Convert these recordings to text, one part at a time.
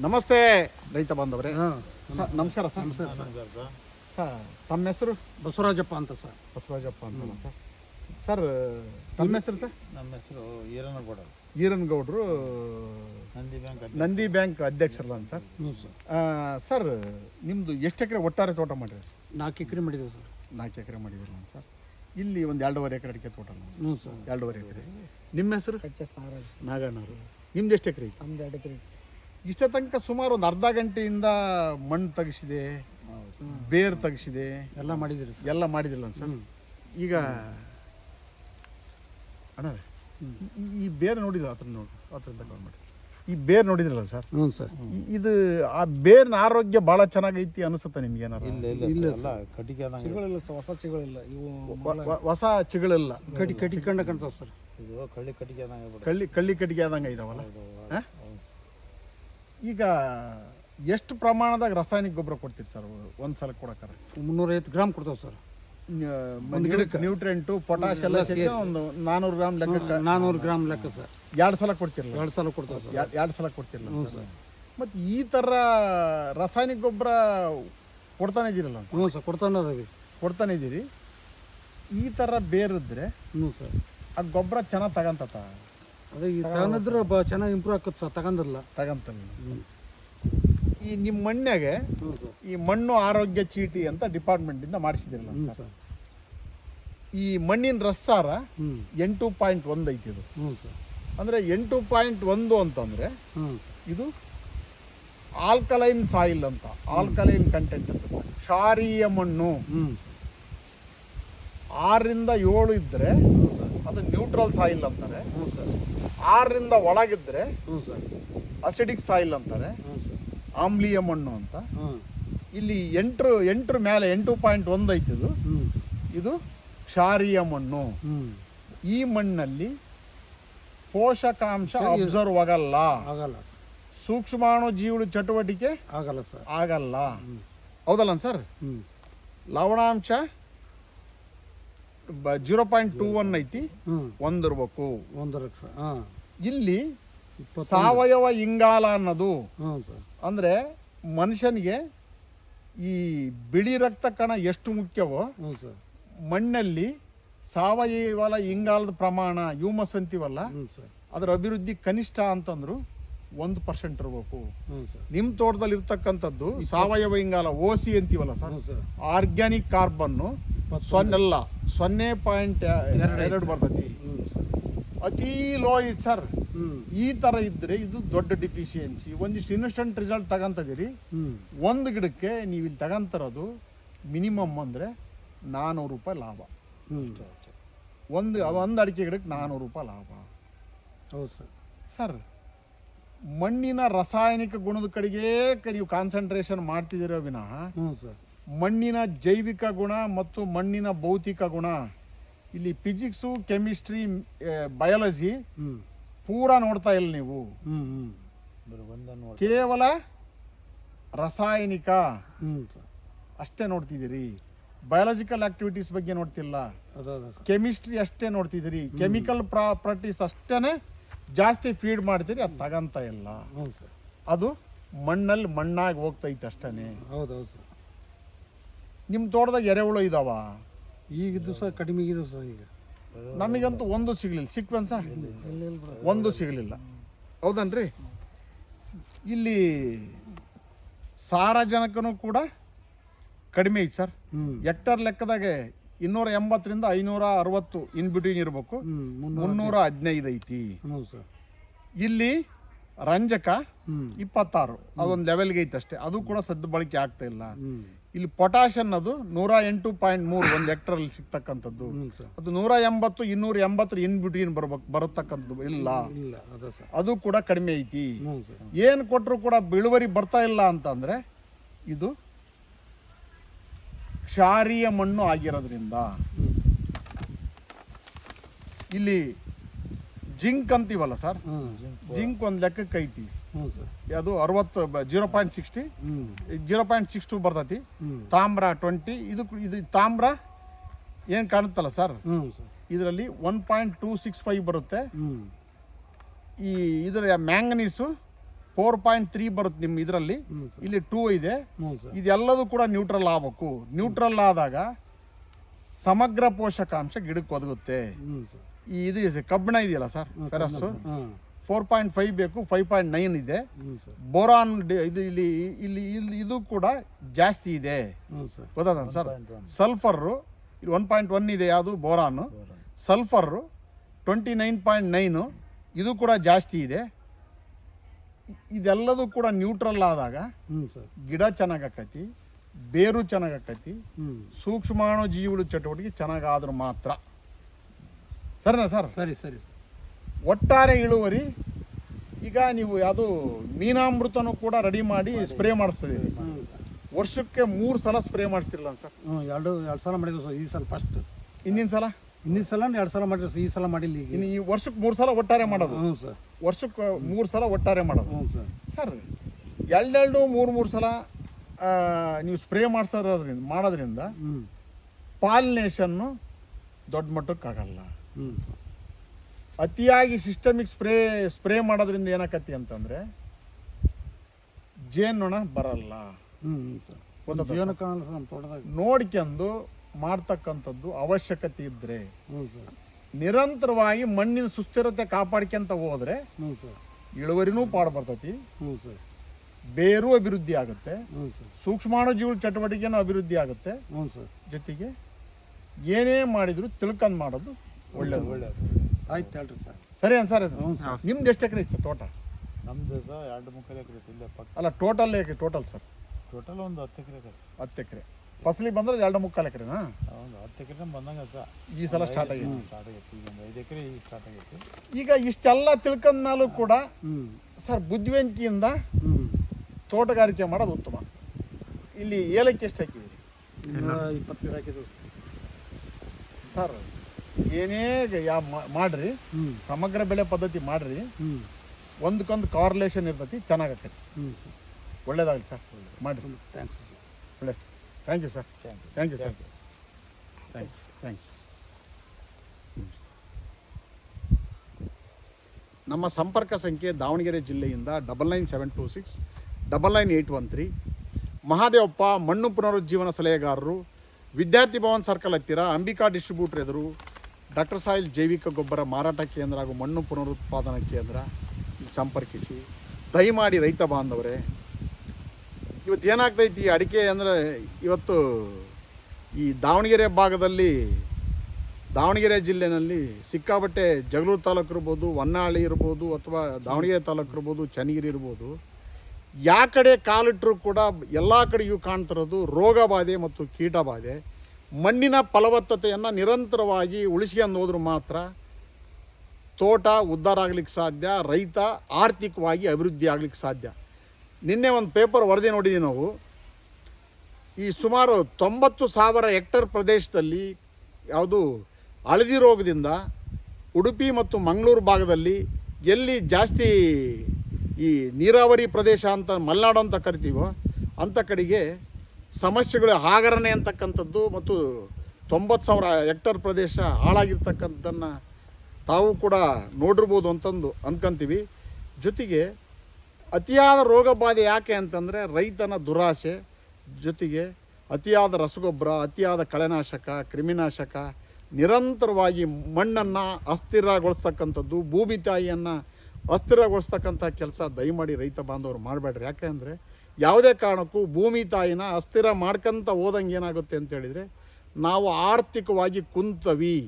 ನಮಸ್ತೆ ರೈತ ಬಾಂಧವ್ರೆ. ಸ- ನಮಸ್ಕಾರ ಸರ್. ನಮಸ್ತೆ ಸರ್. ಸರ್. ತಮ್ಮ ಹೆಸರು? ಬಸವರಾಜಪ್ಪ ಅಂತ ಸರ್. ಬಸವರಾಜಪ್ಪ ಅಂತ ಸರ್. ಸರ್ ತಮ್ಮ ಹೆಸರು ಸರ್? ನಮ್ಮ ಹೆಸರು ಈರನಗೌಡ. ಈರನ್ಗೌಡರು ನಂದಿ ಬ್ಯಾಂಕ್ ಅಧ್ಯಕ್ಷ. ನಂದಿ ಬ್ಯಾಂಕ್ ಅಧ್ಯಕ್ಷರಲ್ಲ ಸರ್? ಹ್ಞೂ ಸರ್. ಆ, ಸರ್ ನಿಮ್ಮದು ಎಷ್ಟು ಎಕರೆ ಒಟ್ಟಾರೆ ತೋಟ ಮಾಡಿರಿ ಸರ್? ನಾಲ್ಕು ಎಕರೆ ಮಾಡಿದ್ದೀವಿ ಸರ್. ನಾಲ್ಕು ಎಕರೆ ಮಾಡಿದಿರಲ್ಲ ಸರ್. ಇಲ್ಲಿ ಒಂದು ಎರಡೂವರೆ ಎಕರೆ ಅಡಿಕೆ ತೋಟ ಅಲ್ಲ ಸರ್? ಹ್ಞೂ ಸರ್. ಎರಡೂವರೆ ಎಕರೆ. ನಿಮ್ಮ ಹೆಸರು? ನಾಗಣ್ಣವರು. ನಿಮ್ದು ಎಷ್ಟು ಎಕರೆ ಐತೆ? ನಮ್ದು ಎರಡು ಎಕರೆ ಇಷ್ಟ ತನಕ ಸುಮಾರು ಒಂದು ಅರ್ಧ ಗಂಟೆಯಿಂದ ಮಣ್ಣು ತೆಗಿಸಿದೆ ಬೇರು ತೆಗಿಸಿದೆ. ಎಲ್ಲ ಮಾಡಿದ್ರಿ ಸರ್. ಎಲ್ಲ ಮಾಡಿದಿಲ್ಲ ಸರ್. ಈಗ ಅಣ್ಣ ಈ- ಬೇರ್ ನೋಡಿದ್ರು ನೋಡಿಲ್ಲ ಹತ್ರ ನೋಡಿ ಹತ್ರದಿಂದ ಕಾಲ್ ಮಾಡಿ. ಈ ಬೇರ್ ನೋಡಿದ್ರಲ್ಲ ಸರ್? ಹ್ಞೂ ಸರ್. ಇದು ಆ ಬೇರ್ನ ಆರೋಗ್ಯ ಭಾಳ ಚೆನ್ನಾಗೈತಿ ಅನಿಸುತ್ತೆ ನಿಮ್ಗೆ ಏನಾರ? ಇಲ್ಲ ಇಲ್ಲ ಆದಂಗೆ. ಚಿಗಳಿಲ್ಲ ಸರ್ ಹೊಸ ಚಿಗಳಿಲ್ಲ ಇವು ಹೊಸ ಚಿಗಳಿಲ್ಲ ಕಟಿ ಕಟಿ ಕಂಡ ಕಾಣ್ತಾವೆ ಸರ್. ಇದು ಕಳ್ಳಿ ಕಟ್ಟಿಗೆ ಆದಂಗೆ ಕಳ್ಳಿ ಕಳ್ಳಿ ಕಟ್ಟಿಗೆ ಆದಂಗೆ ಇದಾವಲ್ಲ. ಈಗ ಎಷ್ಟು ಪ್ರಮಾಣದಾಗ ರಾಸಾಯನಿಕ ಗೊಬ್ಬರ ಕೊಡ್ತೀರಿ ಸರ್ ಒಂದು ಸಲ ಕೊಡಕ್ಕಾರ? ಮುನ್ನೂರೈವತ್ತು ಗ್ರಾಮ್ ಕೊಡ್ತಾವೆ ಸರ್. ಒಂದು ಗಿಡಕ್ಕೆ. ನ್ಯೂಟ್ರೆಂಟು ಪೊಟ್ಯಾಶ್ ಎಲ್ಲ ಸೇರಿ ಒಂದು ನಾನ್ನೂರು ಗ್ರಾಮ್ ಲೆಕ್ಕ ನಾನ್ನೂರು ಗ್ರಾಮ್ ಲೆಕ್ಕ ಸರ್. ಎರಡು ಸಲ ಕೊಡ್ತಿರಲ್ಲ? ಎರಡು ಸಲ ಕೊಡ್ತಾವೆ ಸರ್. ಎರಡು ಸಲ ಕೊಡ್ತಿರಲ್ಲ ಮತ್ತು ಈ ಥರ ರಾಸಾಯನಿಕ ಗೊಬ್ಬರ ಕೊಡ್ತಾನೆ ಇದ್ದೀರಲ್ಲ ಹ್ಞೂ ಸರ್ ಕೊಡ್ತಾನೆ ಅದವಿ. ಕೊಡ್ತಾನೆ ಇದ್ದೀರಿ ಈ ಥರ ಬೇರಿದ್ರೆ ಹ್ಞೂ ಸರ್. ಆ ಗೊಬ್ಬರ ಚೆನ್ನಾಗಿ ತಗಂತತ? ಅದೇ ಈ ತಗೊಂಡಿದ್ರೆ ಬ ಚೆನ್ನಾಗಿ ಇಂಪ್ರೂವ್ ಆಗುತ್ತೆ ಸರ್ ತಗೊಂಡಿಲ್ಲ ತಗೊಂತಾನೆ ಈ ನಿಮ್ಮ ಮಣ್ಣಾಗೆ ಹ್ಞೂ ಸರ್. ಈ ಮಣ್ಣು ಆರೋಗ್ಯ ಚೀಟಿ ಅಂತ ಡಿಪಾರ್ಟ್ಮೆಂಟಿಂದ ಮಾಡಿಸಿದಿರಲ್ಲ ಹ್ಞೂ ಸರ್. ಸರ್. ಈ ಮಣ್ಣಿನ ರಸ್ಸಾರ ಹ್ಞೂ ಎಂಟು ಪಾಯಿಂಟ್ ಒಂದು ಐತಿ ಇದು. ಹ್ಞೂ ಸರ್. ಅಂದರೆ ಎಂಟು ಪಾಯಿಂಟ್ ಒಂದು ಅಂತಂದರೆ ಹ್ಞೂ ಇದು ಆಲ್ಕಲೈನ್ ಸಾಯಿಲ್ ಅಂತ ಆಲ್ಕಲೈನ್ ಕಂಟೆಂಟ್ ಅಂತ. ಕ್ಷಾರೀಯ ಮಣ್ಣು. ಹ್ಞೂ ಆರರಿಂದ ಏಳು ಇದ್ದರೆ ಅದು ನ್ಯೂಟ್ರಲ್ ಸಾಯಿಲ್ ಅಂತಾರೆ. ಹ್ಞೂ ಸರ್. ಆರರಿಂದ ಒಳಗಿದ್ರೆ ಹ್ಞೂ ಸರ್. ಅಸಿಡಿಕ್ ಸಾಯಿಲ್ ಅಂತಾರೆ. ಹ್ಞೂ ಸರ್. ಆಮ್ಲೀಯ ಮಣ್ಣು ಅಂತ. ಇಲ್ಲಿ ಎಂಟು ಎಂಟರ ಮೇಲೆ ಎಂಟು ಪಾಯಿಂಟ್ ಒಂದು ಐತಿ ಇದು. ಹ್ಞೂ ಇದು ಕ್ಷಾರೀಯ ಮಣ್ಣು. ಹ್ಞೂ ಈ ಮಣ್ಣಲ್ಲಿ ಪೋಷಕಾಂಶ ಅಬ್ಸರ್ವ್ ಆಗಲ್ಲ. ಆಗಲ್ಲ ಸೂಕ್ಷ್ಮಾಣು ಜೀವಳ ಚಟುವಟಿಕೆ ಆಗಲ್ಲ ಸರ್. ಆಗಲ್ಲ. ಹೌದಲ್ಲ ಸರ್? ಹ್ಞೂ ಲವಣಾಂಶ ಜೀರೋ ಪಾಯಿಂಟ್ ಟೂ ಒನ್ ಐತಿ. ಹ್ಞೂ ಒಂದಿರ್ಬೇಕು. ಒಂದು ಸರ್. ಹಾಂ. ಇಲ್ಲಿ ಸಾವಯವ ಇಂಗಾಲ ಅನ್ನೋದು ಹ್ಞೂ ಸರ್. ಅಂದರೆ ಮನುಷ್ಯನಿಗೆ ಈ ಬಿಳಿ ರಕ್ತ ಕಣ ಎಷ್ಟು ಮುಖ್ಯವೋ ಹ್ಞೂ ಸರ್. ಮಣ್ಣಲ್ಲಿ ಸಾವಯವ ಇಂಗಾಲದ ಪ್ರಮಾಣ ಹ್ಯೂಮಸ್ ಅಂತೀವಲ್ಲ ಹ್ಞೂ ಸರ್. ಅದರ ಅಭಿವೃದ್ಧಿ ಕನಿಷ್ಠ ಅಂತಂದ್ರು ಒಂದು ಪರ್ಸೆಂಟ್ ಇರಬೇಕು. ನಿಮ್ಮ ತೋಟದಲ್ಲಿ ಇರ್ತಕ್ಕಂಥದ್ದು ಸಾವಯವ ಇಂಗಾಲ ಓಸಿ ಅಂತೀವಲ್ಲ ಸರ್? ಆರ್ಗ್ಯಾನಿಕ್ ಕಾರ್ಬನ್ನು ಸೊನ್ನೆ ಅಲ್ಲ ಸೊನ್ನೆ ಪಾಯಿಂಟ್ ಎರಡು ಬರ್ತೈತಿ. ಅತಿ ಲೋ ಐತಿ ಸರ್ ಈ ತರ ಇದ್ದರೆ ಇದು ದೊಡ್ಡ ಡಿಫಿಷಿಯನ್ಸಿ ಒಂದಿಷ್ಟು ಇನ್ಸ್ಟೆಂಟ್ ರಿಸಲ್ಟ್ ತಗೊಂತದಿರಿ ಒಂದು ಗಿಡಕ್ಕೆ ನೀವು ಇಲ್ಲಿ ತಗೊಂತಿರೋದು ಮಿನಿಮಮ್ ಅಂದ್ರೆ ನಾನ್ನೂರು ರೂಪಾಯಿ ಲಾಭ. ಒಂದು ಒಂದು ಅಡಿಕೆ ಗಿಡಕ್ಕೆ ನಾನ್ನೂರು ರೂಪಾಯಿ ಲಾಭ. ಹೌದು ಸರ್ ಸರ್ ಮಣ್ಣಿನ ರಾಸಾಯನಿಕ ಗುಣದ ಕಡೆಗೆ ನೀವು ಕಾನ್ಸಂಟ್ರೇಷನ್ ಮಾಡ್ತಿದ್ದೀರೋ ವಿನಃ ಮಣ್ಣಿನ ಜೈವಿಕ ಗುಣ ಮತ್ತು ಮಣ್ಣಿನ ಭೌತಿಕ ಗುಣ ಇಲ್ಲಿ ಫಿಸಿಕ್ಸು ಕೆಮಿಸ್ಟ್ರಿ ಬಯಾಲಜಿ ಪೂರಾ ನೋಡ್ತಾ ಇಲ್ಲ ನೀವು. ಕೇವಲ ರಾಸಾಯನಿಕ ಹ್ಞೂ ಸರ್ ಅಷ್ಟೇ ನೋಡ್ತಿದ್ದೀರಿ. ಬಯಾಲಜಿಕಲ್ ಆಕ್ಟಿವಿಟೀಸ್ ಬಗ್ಗೆ ನೋಡ್ತಿಲ್ಲ. ಕೆಮಿಸ್ಟ್ರಿ ಅಷ್ಟೇ ನೋಡ್ತಿದ್ದೀರಿ. ಕೆಮಿಕಲ್ ಪ್ರಾಪರ್ಟೀಸ್ ಅಷ್ಟೇ ಜಾಸ್ತಿ ಫೀಡ್ ಮಾಡ್ತೀರಿ ಅದು ತಗಂತ ಇಲ್ಲ. ಹ್ಞೂ ಸರ್. ಅದು ಮಣ್ಣಲ್ಲಿ ಮಣ್ಣಾಗಿ ಹೋಗ್ತೈತೆ ಅಷ್ಟೇ ಹೌದು ಹೌದು ಸರ್. ನಿಮ್ಮ ತೋಟದಾಗ ಎರೆಹುಳು ಇದಾವ? ಈಗಿದ್ದು ಸರ್ ಕಡಿಮೆ ಇದ್ದು ಸರ್ ಈಗ. ನಮಗಂತೂ ಒಂದು ಸಿಗ್ಲಿಲ್ಲ. ಸಿಕ್ವೆನ್ಸ ಒಂದು ಸಿಗಲಿಲ್ಲ. ಹೌದನ್ರಿ? ಇಲ್ಲಿ ಸಾರಜನಕನೂ ಕೂಡ ಕಡಿಮೆ ಐತೆ ಸರ್. ಹ್ಞೂ ಹೆಕ್ಟರ್ ಲೆಕ್ಕದಾಗೆ ಇನ್ನೂರ ಎಂಬತ್ತರಿಂದ ಐನೂರ ಅರವತ್ತು ಇನ್ ಬಿಟ್ವೀನ್ ಇರಬೇಕು. ಮುನ್ನೂರ ಹದಿನೈದು ಐತಿ. ಇಲ್ಲಿ ರಂಜಕ ಇಪ್ಪತ್ತಾರು. ಅದೊಂದು ಲೆವೆಲ್ಗೆ ಐತೆ ಅಷ್ಟೇ. ಅದು ಕೂಡ ಸದ್ದು ಬಳಕೆ ಆಗ್ತಾ ಇಲ್ಲ. ಇಲ್ಲಿ ಪೊಟ್ಯಾಶ್ ಅನ್ನೋದು ನೂರ ಎಂಟು ಪಾಯಿಂಟ್ ಮೂರು ಒಂದು ಹೆಕ್ಟರಲ್ಲಿ ಸಿಗ್ತಕ್ಕಂಥದ್ದು. ಅದು ನೂರ ಎಂಬತ್ತು ಇನ್ನೂರ ಎಂಬತ್ತರ ಇನ್ ಬಿಟ್ವೀನ್ ಬರ್ಬೇಕು ಬರತಕ್ಕಂಥದ್ದು ಇಲ್ಲ. ಅದ ಕೂಡ ಕಡಿಮೆ ಐತಿ. ಏನು ಕೊಟ್ಟರು ಕೂಡ ಇಳುವರಿ ಬರ್ತಾ ಇಲ್ಲ ಅಂತಂದರೆ ಇದು ಕ್ಷಾರೀಯ ಮಣ್ಣು ಆಗಿರೋದ್ರಿಂದ ಇಲ್ಲಿ ಜಿಂಕ್ ಅಂತೀವಲ್ಲ ಸರ್? ಜಿಂಕ್. ಒಂದು ಲೆಕ್ಕಕ್ಕೆ ಐತಿ ಅದು ಅರವತ್ತು zero point sixty. Zero point six two ಬರ್ತೈತಿ. ತಾಮ್ರ ಟ್ವೆಂಟಿ. ಇದು ಇದು ತಾಮ್ರ ಏನು ಕಾಣುತ್ತಲ್ಲ ಸರ್? ಇದರಲ್ಲಿ one point two six five ಬರುತ್ತೆ. ಈ ಇದರ ಮ್ಯಾಂಗನೀಸು ಫೋರ್ ಪಾಯಿಂಟ್ ತ್ರೀ ಬರುತ್ತೆ ನಿಮ್ಮ ಇದರಲ್ಲಿ. ಇಲ್ಲಿ ಟೂ ಇದೆ. ಇದೆಲ್ಲದೂ ಕೂಡ ನ್ಯೂಟ್ರಲ್ ಆಗಬೇಕು. ನ್ಯೂಟ್ರಲ್ ಆದಾಗ ಸಮಗ್ರ ಪೋಷಕಾಂಶ ಗಿಡಕ್ಕೆ ಒದಗುತ್ತೆ. ಈ ಇದು ಕಬ್ಬಿಣ ಇದೆಯಲ್ಲ sir? Ferrous four point five ಬೇಕು ಫೈವ್ ಪಾಯಿಂಟ್ ನೈನ್ ಇದೆ. ಬೋರಾನ್ ಡಿ- ಇದು ಇಲ್ಲಿ ಇಲ್ಲಿ ಇಲ್ಲಿ ಇದು ಕೂಡ ಜಾಸ್ತಿ ಇದೆ. ಗೊತ್ತಾದ ಸರ್ ಸಲ್ಫರ್ರು ಇಲ್ಲಿ ಒನ್ ಪಾಯಿಂಟ್ ಒನ್ ಇದೆ ಯಾವುದು? Boron. Sulphur twenty nine point nine. ಇದು ಕೂಡ ಜಾಸ್ತಿ ಇದೆ. ಇದೆಲ್ಲದೂ ಕೂಡ ನ್ಯೂಟ್ರಲ್ ಆದಾಗ ಹ್ಞೂ ಸರ್. ಗಿಡ ಚೆನ್ನಾಗಕ್ಕತಿ ಬೇರು ಚೆನ್ನಾಗಕ್ಕತಿ ಸೂಕ್ಷ್ಮಾಣು ಜೀವಳು ಚಟುವಟಿಕೆ ಚೆನ್ನಾಗಾದ್ರೂ ಮಾತ್ರ. ಸರಿನಾ ಸರ್? ಸರಿ ಸರಿ ಸರ್. ಒಟ್ಟಾರೆ ಇಳುವರಿ ಈಗ ನೀವು ಯಾವುದು ಮೀನಾಮೃತನೂ ಕೂಡ ರೆಡಿ ಮಾಡಿ ಸ್ಪ್ರೇ ಮಾಡಿಸ್ತಿದ್ದೀವಿ ವರ್ಷಕ್ಕೆ ಮೂರು ಸಲ ಸ್ಪ್ರೇ ಮಾಡಿಸ್ತಿರಲ್ಲ ಸರ್ ಹ್ಞೂ ಎರಡು ಎರಡು ಸಲ ಮಾಡಿದ್ವಿ ಸರ್ ಈ ಸಲ ಫಸ್ಟ್ ಹಿಂದಿನ ಸಲ? ಹಿಂದಿನ ಸಲ ಎರಡು ಸಲ ಮಾಡಿದ್ರು ಸರ್ ಈ ಸಲ ಮಾಡಿಲ್ಲ ಈಗ. ಇನ್ನು ಈ ವರ್ಷಕ್ಕೆ ಮೂರು ಸಲ ಒಟ್ಟಾರೆ ಮಾಡೋದು? ಹ್ಞೂ ಸರ್ ವರ್ಷಕ್ಕೆ ಮೂರು ಸಲ ಒಟ್ಟಾರೆ ಮಾಡೋದು? ಹ್ಞೂ ಸರ್ ಸರ್ ಎರಡೆರಡು ಮೂರು ಮೂರು ಸಲ ನೀವು ಸ್ಪ್ರೇ ಮಾಡಿಸೋದ್ರಿಂದ ಮಾಡೋದ್ರಿಂದ ಹ್ಞೂ ಪಾಲಿನೇಷನ್ನು ದೊಡ್ಡ ಮಟ್ಟಕ್ಕಾಗಲ್ಲ. ಹ್ಞೂ ಅತಿಯಾಗಿ ಸಿಸ್ಟಮಿಕ್ ಸ್ಪ್ರೇ ಸ್ಪ್ರೇ ಮಾಡೋದ್ರಿಂದ ಏನಾಕತಿ ಅಂತಂದರೆ ಜೇನುನೊಣ ಬರಲ್ಲ. ನೋಡ್ಕೊಂಡು ಮಾಡ್ತಕ್ಕಂಥದ್ದು ಅವಶ್ಯಕತೆ ಇದ್ದರೆ ನಿರಂತರವಾಗಿ ಮಣ್ಣಿನ ಸುಸ್ಥಿರತೆ ಕಾಪಾಡ್ಕೊಂತ ಹೋದ್ರೆ ಇಳುವರಿನೂ ಪಾಡು ಬರ್ತತಿ. ಬೇರು ಅಭಿವೃದ್ಧಿ ಆಗುತ್ತೆ. ಸೂಕ್ಷ್ಮಾಣು ಜೀವ ಚಟುವಟಿಕೆನೂ ಅಭಿವೃದ್ಧಿ ಆಗುತ್ತೆ. ಜೊತೆಗೆ ಏನೇ ಮಾಡಿದ್ರು ತಿಳ್ಕೊಂಡು ಮಾಡೋದು ಒಳ್ಳೇದು. ಒಳ್ಳೇದು. ಆಯ್ತು ಹೇಳ್ರಿ ಸರ್. ಸರಿ ಏನು ಸರ್ ಹ್ಞೂ ಸರ್. ನಿಮ್ದು ಎಷ್ಟು ಎಕರೆ ಸರ್ ತೋಟ ನಮ್ದು ಸರ್ ಎರಡು ಮುಕ್ಕಾಲು ಎಕರೆ ಐತೆ ಇಲ್ಲೇ ಪಕ್ಕ. ಅಲ್ಲ ಟೋಟಲ್ ಟೋಟಲ್ ಸರ್. ಟೋಟಲ್ ಒಂದು ಹತ್ತು ಎಕರೆ ಐತೆ ಸರ್. ಹತ್ತು ಎಕರೆ. ಫಸಲಿ ಬಂದ್ರೆ ಎರಡು ಮುಕ್ಕಾಲು ಎಕರೆನಾ? ಒಂದು ಹತ್ತು ಎಕರೆ ಬಂದಂಗೆ ಸರ್. ಈ ಸಲ ಸ್ಟಾರ್ಟ್ ಆಗಿದೆ ಸ್ಟಾರ್ಟ್ ಆಗೈತೆ. ಈಗ ಒಂದು ಐದು ಎಕರೆ ಈಗ ಸ್ಟಾರ್ಟ್ ಆಗೈತೆ. ಈಗ ಇಷ್ಟೆಲ್ಲ ತಿಳ್ಕೊಂಡ್ಮೇಲೂ ಕೂಡ ಹ್ಞೂ ಸರ್ ಬುದ್ಧಿವಂತಿಕೆಯಿಂದ ಹ್ಞೂ ತೋಟಗಾರಿಕೆ ಮಾಡೋದು ಉತ್ತಮ. ಇಲ್ಲಿ ಏಲಕ್ಕಿ ಎಷ್ಟು ಹಾಕಿದ್ದೀರಿ? ಇನ್ನೂರ ಇಪ್ಪತ್ತು ಗಿಡ ಹಾಕಿದ್ವಿ ಸರ್. ಸರ್ ಏನೇ ಯಾ ಮಾಡ್ರಿ ಹ್ಞೂ ಸಮಗ್ರ ಬೆಳೆ ಪದ್ಧತಿ ಮಾಡ್ರಿ ಹ್ಞೂ ಒಂದಕ್ಕೊಂದು ಕಾರ್ಲೇಷನ್ ಇರ್ತೈತಿ ಚೆನ್ನಾಗತ್ತೈತಿ ಒಳ್ಳೇದಾಗಲಿ ಸರ್. ಮಾಡಿರಿ. ಥ್ಯಾಂಕ್ಸ್ ಸರ್ ಒಳ್ಳೆ sir thank you sir thank you thank you sir thanks thanks ನಮ್ಮ ಸಂಪರ್ಕ ಸಂಖ್ಯೆ ದಾವಣಗೆರೆ ಜಿಲ್ಲೆಯಿಂದ double nine seven two six double nine eight one three Mahadevappa ಮಣ್ಣು ಪುನರುಜ್ಜೀವನ ಸಲಹೆಗಾರರು ವಿದ್ಯಾರ್ಥಿ ಭವನ್ ಸರ್ಕಲ್ ಹತ್ತಿರ ಅಂಬಿಕಾ ಡಿಸ್ಟ್ರಿಬ್ಯೂಟರ್ ಎದುರು ಡಾಕ್ಟರ್ ಸಾಯಿಲ್ ಜೈವಿಕ ಗೊಬ್ಬರ ಮಾರಾಟ ಕೇಂದ್ರ ಹಾಗೂ ಮಣ್ಣು ಪುನರುತ್ಪಾದನಾ ಕೇಂದ್ರ ಇಲ್ಲಿ ಸಂಪರ್ಕಿಸಿ. ದಯಮಾಡಿ ರೈತ ಬಾಂಧವರೇ, ಇವತ್ತು ಏನಾಗ್ತೈತಿ, ಈ ಅಡಿಕೆ ಅಂದರೆ ಇವತ್ತು ಈ ದಾವಣಗೆರೆ ಭಾಗದಲ್ಲಿ, ದಾವಣಗೆರೆ ಜಿಲ್ಲೆನಲ್ಲಿ ಸಿಕ್ಕಾಬಟ್ಟೆ ಜಗಳೂರು ತಾಲೂಕು ಇರ್ಬೋದು, ಹೊನ್ನಾಳಿ ಇರ್ಬೋದು, ಅಥವಾ ದಾವಣಗೆರೆ ತಾಲೂಕು ಇರ್ಬೋದು, ಚನ್ನಗಿರಿ ಇರ್ಬೋದು, ಯಾ ಕಡೆ ಕಾಲಿಟ್ಟರೂ ಕೂಡ ಎಲ್ಲ ಕಡೆಯೂ ಕಾಣ್ತಿರೋದು ರೋಗ ಬಾಧೆ ಮತ್ತು ಕೀಟ ಬಾಧೆ. ಮಣ್ಣಿನ ಫಲವತ್ತತೆಯನ್ನು ನಿರಂತರವಾಗಿ ಉಳಿಸ್ಕೊಂಡು ಹೋದ್ರೆ ಮಾತ್ರ ತೋಟ ಉದ್ಧಾರ ಆಗ್ಲಿಕ್ಕೆ ಸಾಧ್ಯ, ರೈತ ಆರ್ಥಿಕವಾಗಿ ಅಭಿವೃದ್ಧಿ ಆಗ್ಲಿಕ್ಕೆ ಸಾಧ್ಯ. ನಿನ್ನೆ ಒಂದು ಪೇಪರ್ ವರದಿ ನೋಡಿದ್ದೀವಿ ನಾವು. ಈ ಸುಮಾರು ತೊಂಬತ್ತು ಸಾವಿರ ಹೆಕ್ಟರ್ ಪ್ರದೇಶದಲ್ಲಿ ಯಾವುದು ಹಳದಿ ರೋಗದಿಂದ ಉಡುಪಿ ಮತ್ತು ಮಂಗಳೂರು ಭಾಗದಲ್ಲಿ ಎಲ್ಲಿ ಜಾಸ್ತಿ ಈ ನೀರಾವರಿ ಪ್ರದೇಶ ಅಂತ ಮಲೆನಾಡು ಅಂತ ಕರಿತೀವೋ ಅಂಥ ಕಡೆಗೆ ಸಮಸ್ಯೆಗಳು ಆಗರಣೆ ಅಂತಕ್ಕಂಥದ್ದು ಮತ್ತು ತೊಂಬತ್ತು ಸಾವಿರ ಹೆಕ್ಟರ್ ಪ್ರದೇಶ ಹಾಳಾಗಿರ್ತಕ್ಕಂಥದ್ದನ್ನು ತಾವು ಕೂಡ ನೋಡಿರ್ಬೋದು ಅಂತಂದು ಅಂದ್ಕೊಂತೀವಿ ಜೊತೆಗೆ ಅತಿಯಾದ ರೋಗ ಬಾಧೆ ಯಾಕೆ ಅಂತಂದರೆ ರೈತನ ದುರಾಸೆ, ಜೊತೆಗೆ ಅತಿಯಾದ ರಸಗೊಬ್ಬರ, ಅತಿಯಾದ ಕಳೆನಾಶಕ, ಕ್ರಿಮಿನಾಶಕ, ನಿರಂತರವಾಗಿ ಮಣ್ಣನ್ನು ಅಸ್ಥಿರಗೊಳಿಸ್ತಕ್ಕಂಥದ್ದು, ಭೂಮಿ ತಾಯಿಯನ್ನು ಅಸ್ಥಿರಗೊಳಿಸ್ತಕ್ಕಂಥ ಕೆಲಸ ದಯಮಾಡಿ ರೈತ ಬಾಂಧವರು ಮಾಡಬೇಡ್ರಿ. ಯಾಕೆ ಅಂದರೆ ಯಾವುದೇ ಕಾರಣಕ್ಕೂ ಭೂಮಿ ತಾಯಿನ ಅಸ್ಥಿರ ಮಾಡ್ಕೊಂತ ಹೋದಂಗೆ ಏನಾಗುತ್ತೆ ಅಂತ ಹೇಳಿದರೆ, ನಾವು ಆರ್ಥಿಕವಾಗಿ ಕುಂತವಿ.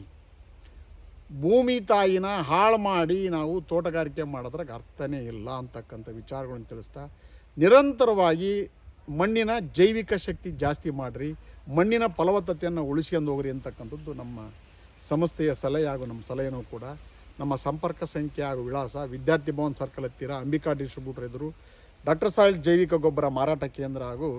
ಭೂಮಿ ತಾಯಿನ ಹಾಳು ಮಾಡಿ ನಾವು ತೋಟಗಾರಿಕೆ ಮಾಡೋದ್ರಾಗ ಅರ್ಥನೇ ಇಲ್ಲ ಅಂತಕ್ಕಂಥ ವಿಚಾರಗಳನ್ನು ತಿಳಿಸ್ತಾ, ನಿರಂತರವಾಗಿ ಮಣ್ಣಿನ ಜೈವಿಕ ಶಕ್ತಿ ಜಾಸ್ತಿ ಮಾಡಿರಿ, ಮಣ್ಣಿನ ಫಲವತ್ತತೆಯನ್ನು ಉಳಿಸ್ಕೊಂಡು ಹೋಗ್ರಿ ಅಂತಕ್ಕಂಥದ್ದು ನಮ್ಮ ಸಂಸ್ಥೆಯ ಸಲಹೆ ಹಾಗೂ ನಮ್ಮ ಸಲಹೆನೂ ಕೂಡ. ನಮ್ಮ ಸಂಪರ್ಕ ಸಂಖ್ಯೆ ಹಾಗೂ ವಿಳಾಸ, ವಿದ್ಯಾರ್ಥಿ ಭವನ್ ಸರ್ಕಲ್ ಹತ್ತಿರ ಅಂಬಿಕಾ ಡಿಸ್ಟ್ರಿಬ್ಯೂಟರ್ ಎದುರು ಡಾಕ್ಟರ್ ಸಾಯಿಲ್ ಜೈವಿಕ ಗೊಬ್ಬರ ಮಾರಾಟ ಕೇಂದ್ರ ಹಾಗೂ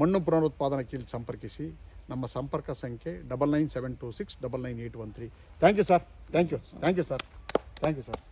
ಮಣ್ಣು ಪುನರುತ್ಪಾದನಾ ಕೀಲ್ ಸಂಪರ್ಕಿಸಿ ನಮ್ಮ ಸಂಪರ್ಕ ಸಂಖ್ಯೆ double nine seven two six double nine eight one three. Thank you sir. Thank you. Thank you sir. Thank you sir.